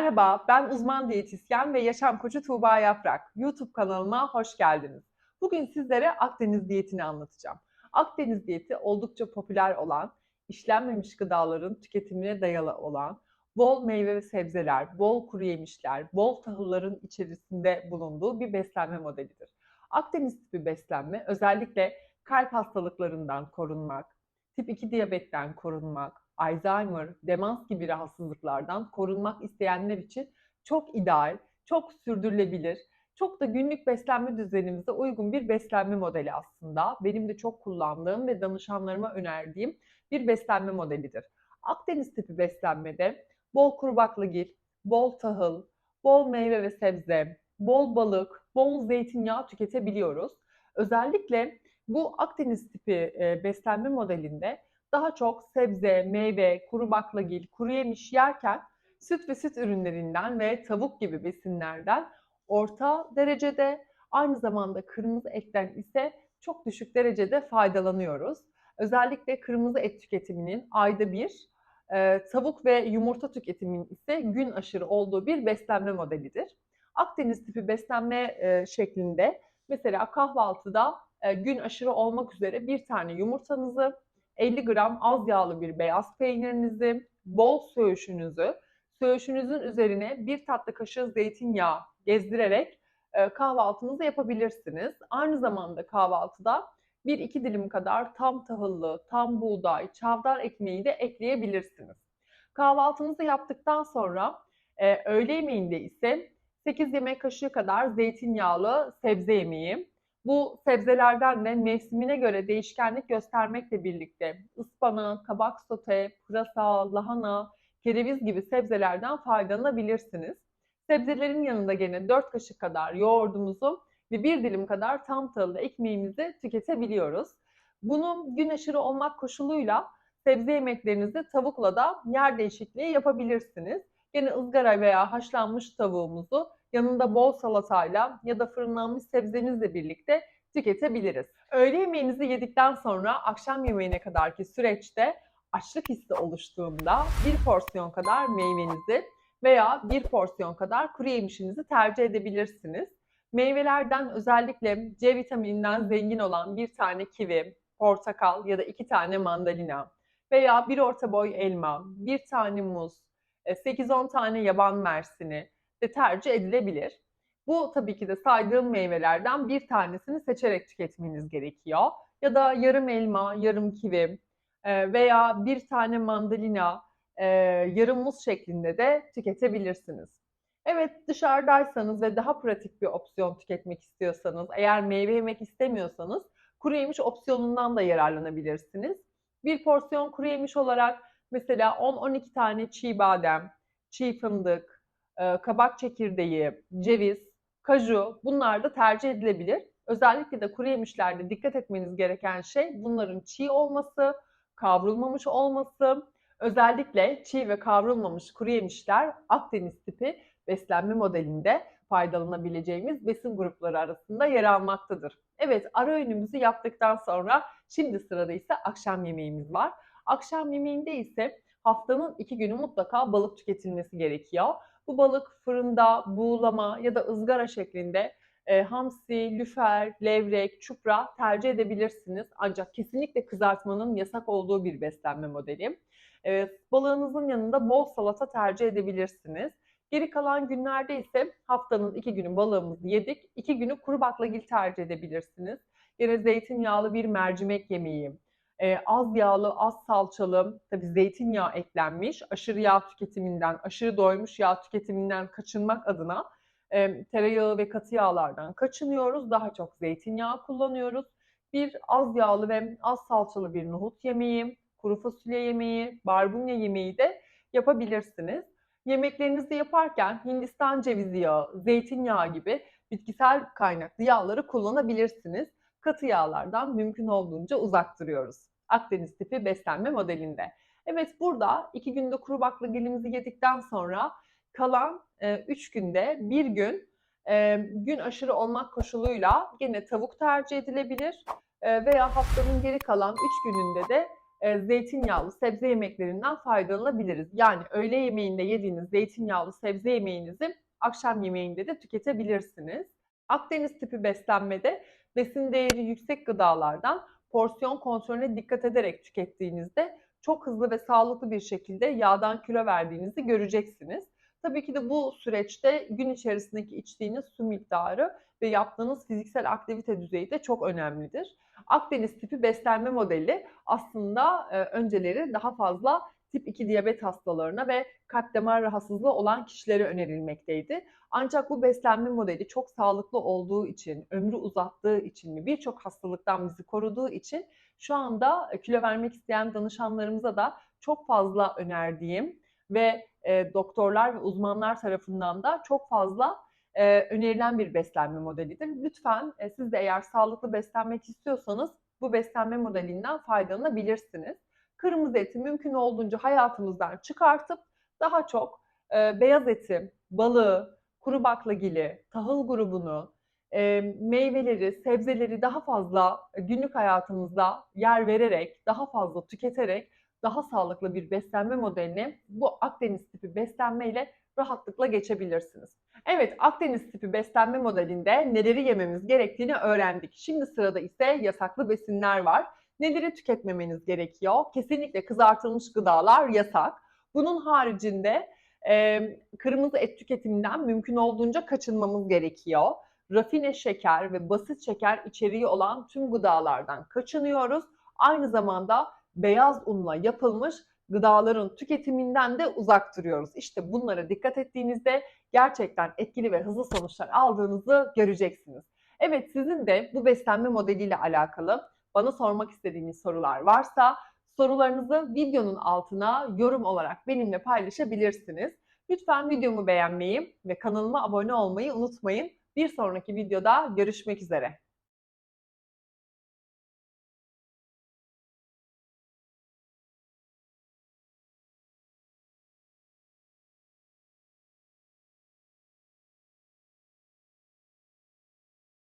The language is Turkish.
Merhaba, ben uzman diyetisyen ve yaşam koçu Tuğba Yaprak. YouTube kanalıma hoş geldiniz. Bugün sizlere Akdeniz diyetini anlatacağım. Akdeniz diyeti oldukça popüler olan, işlenmemiş gıdaların tüketimine dayalı olan, bol meyve ve sebzeler, bol kuru yemişler, bol tahılların içerisinde bulunduğu bir beslenme modelidir. Akdeniz tipi beslenme özellikle kalp hastalıklarından korunmak, tip 2 diyabetten korunmak, Alzheimer, demans gibi rahatsızlıklardan korunmak isteyenler için çok ideal, çok sürdürülebilir, çok da günlük beslenme düzenimize uygun bir beslenme modeli aslında. Benim de çok kullandığım ve danışanlarıma önerdiğim bir beslenme modelidir. Akdeniz tipi beslenmede bol kuru baklagil, bol tahıl, bol meyve ve sebze, bol balık, bol zeytinyağı tüketebiliyoruz. Özellikle bu Akdeniz tipi e, beslenme modelinde daha çok sebze, meyve, kuru baklagil, kuru yemiş yerken süt ve süt ürünlerinden ve tavuk gibi besinlerden orta derecede aynı zamanda kırmızı etten ise çok düşük derecede faydalanıyoruz. Özellikle kırmızı et tüketiminin ayda bir, e, tavuk ve yumurta tüketiminin ise gün aşırı olduğu bir beslenme modelidir. Akdeniz tipi beslenme e, şeklinde mesela kahvaltıda e, gün aşırı olmak üzere bir tane yumurtanızı, 50 gram az yağlı bir beyaz peynirinizi, bol söğüşünüzü, söğüşünüzün üzerine bir tatlı kaşığı zeytinyağı gezdirerek e, kahvaltınızı yapabilirsiniz. Aynı zamanda kahvaltıda 1-2 dilim kadar tam tahıllı, tam buğday, çavdar ekmeği de ekleyebilirsiniz. Kahvaltınızı yaptıktan sonra e, öğle yemeğinde ise 8 yemek kaşığı kadar zeytinyağlı sebze yemeği, bu sebzelerden de mevsimine göre değişkenlik göstermekle birlikte ıspanak, kabak sote, pırasa, lahana, kereviz gibi sebzelerden faydalanabilirsiniz. Sebzelerin yanında gene 4 kaşık kadar yoğurdumuzu ve 1 dilim kadar tam tahıllı ekmeğimizi tüketebiliyoruz. Bunu gün aşırı olmak koşuluyla sebze yemeklerinizi tavukla da yer değişikliği yapabilirsiniz. Yine ızgara veya haşlanmış tavuğumuzu yanında bol salatayla ya da fırınlanmış sebzemizle birlikte tüketebiliriz. Öğle yemeğinizi yedikten sonra akşam yemeğine kadarki süreçte açlık hissi oluştuğunda bir porsiyon kadar meyvenizi veya bir porsiyon kadar kuru yemişinizi tercih edebilirsiniz. Meyvelerden özellikle C vitamininden zengin olan bir tane kivi, portakal ya da iki tane mandalina veya bir orta boy elma, bir tane muz, 8-10 tane yaban mersini, de tercih edilebilir. Bu tabii ki de saydığım meyvelerden bir tanesini seçerek tüketmeniz gerekiyor. Ya da yarım elma, yarım kivi e, veya bir tane mandalina, e, yarım muz şeklinde de tüketebilirsiniz. Evet dışarıdaysanız ve daha pratik bir opsiyon tüketmek istiyorsanız, eğer meyve yemek istemiyorsanız kuru yemiş opsiyonundan da yararlanabilirsiniz. Bir porsiyon kuru yemiş olarak mesela 10-12 tane çiğ badem, çiğ fındık, kabak çekirdeği, ceviz, kaju bunlar da tercih edilebilir. Özellikle de kuru yemişlerde dikkat etmeniz gereken şey bunların çiğ olması, kavrulmamış olması. Özellikle çiğ ve kavrulmamış kuru yemişler Akdeniz tipi beslenme modelinde faydalanabileceğimiz besin grupları arasında yer almaktadır. Evet ara öğünümüzü yaptıktan sonra şimdi sırada ise akşam yemeğimiz var. Akşam yemeğinde ise haftanın iki günü mutlaka balık tüketilmesi gerekiyor. Bu balık fırında, buğulama ya da ızgara şeklinde e, hamsi, lüfer, levrek, çupra tercih edebilirsiniz. Ancak kesinlikle kızartmanın yasak olduğu bir beslenme modeli. E, balığınızın yanında bol salata tercih edebilirsiniz. Geri kalan günlerde ise haftanın iki günü balığımızı yedik. iki günü kuru baklagil tercih edebilirsiniz. Yine zeytinyağlı bir mercimek yemeği, e, az yağlı, az salçalı, tabi zeytinyağı eklenmiş, aşırı yağ tüketiminden, aşırı doymuş yağ tüketiminden kaçınmak adına e, tereyağı ve katı yağlardan kaçınıyoruz. Daha çok zeytinyağı kullanıyoruz. Bir az yağlı ve az salçalı bir nohut yemeği, kuru fasulye yemeği, barbunya yemeği de yapabilirsiniz. Yemeklerinizi yaparken Hindistan cevizi yağı, zeytinyağı gibi bitkisel kaynaklı yağları kullanabilirsiniz. Katı yağlardan mümkün olduğunca uzak duruyoruz. Akdeniz tipi beslenme modelinde. Evet burada iki günde kuru baklagilimizi yedikten sonra kalan 3 e, günde bir gün e, gün aşırı olmak koşuluyla gene tavuk tercih edilebilir e, veya haftanın geri kalan 3 gününde de e, zeytinyağlı sebze yemeklerinden faydalanabiliriz. Yani öğle yemeğinde yediğiniz zeytinyağlı sebze yemeğinizi akşam yemeğinde de tüketebilirsiniz. Akdeniz tipi beslenmede besin değeri yüksek gıdalardan porsiyon kontrolüne dikkat ederek tükettiğinizde çok hızlı ve sağlıklı bir şekilde yağdan kilo verdiğinizi göreceksiniz. Tabii ki de bu süreçte gün içerisindeki içtiğiniz su miktarı ve yaptığınız fiziksel aktivite düzeyi de çok önemlidir. Akdeniz tipi beslenme modeli aslında e, önceleri daha fazla tip 2 diyabet hastalarına ve kalp damar rahatsızlığı olan kişilere önerilmekteydi. Ancak bu beslenme modeli çok sağlıklı olduğu için, ömrü uzattığı için ve birçok hastalıktan bizi koruduğu için şu anda e, kilo vermek isteyen danışanlarımıza da çok fazla önerdiğim ve e, doktorlar ve uzmanlar tarafından da çok fazla e, önerilen bir beslenme modelidir. Lütfen e, siz de eğer sağlıklı beslenmek istiyorsanız bu beslenme modelinden faydalanabilirsiniz. Kırmızı eti mümkün olduğunca hayatımızdan çıkartıp daha çok e, beyaz eti, balığı, kuru baklagili, tahıl grubunu, e, meyveleri, sebzeleri daha fazla günlük hayatımızda yer vererek, daha fazla tüketerek daha sağlıklı bir beslenme modeline bu Akdeniz tipi beslenmeyle rahatlıkla geçebilirsiniz. Evet, Akdeniz tipi beslenme modelinde neleri yememiz gerektiğini öğrendik. Şimdi sırada ise yasaklı besinler var. Neleri tüketmemeniz gerekiyor? Kesinlikle kızartılmış gıdalar yasak. Bunun haricinde e, kırmızı et tüketiminden mümkün olduğunca kaçınmamız gerekiyor. Rafine şeker ve basit şeker içeriği olan tüm gıdalardan kaçınıyoruz. Aynı zamanda beyaz unla yapılmış gıdaların tüketiminden de uzak duruyoruz. İşte bunlara dikkat ettiğinizde gerçekten etkili ve hızlı sonuçlar aldığınızı göreceksiniz. Evet sizin de bu beslenme modeliyle alakalı bana sormak istediğiniz sorular varsa sorularınızı videonun altına yorum olarak benimle paylaşabilirsiniz. Lütfen videomu beğenmeyi ve kanalıma abone olmayı unutmayın. Bir sonraki videoda görüşmek üzere.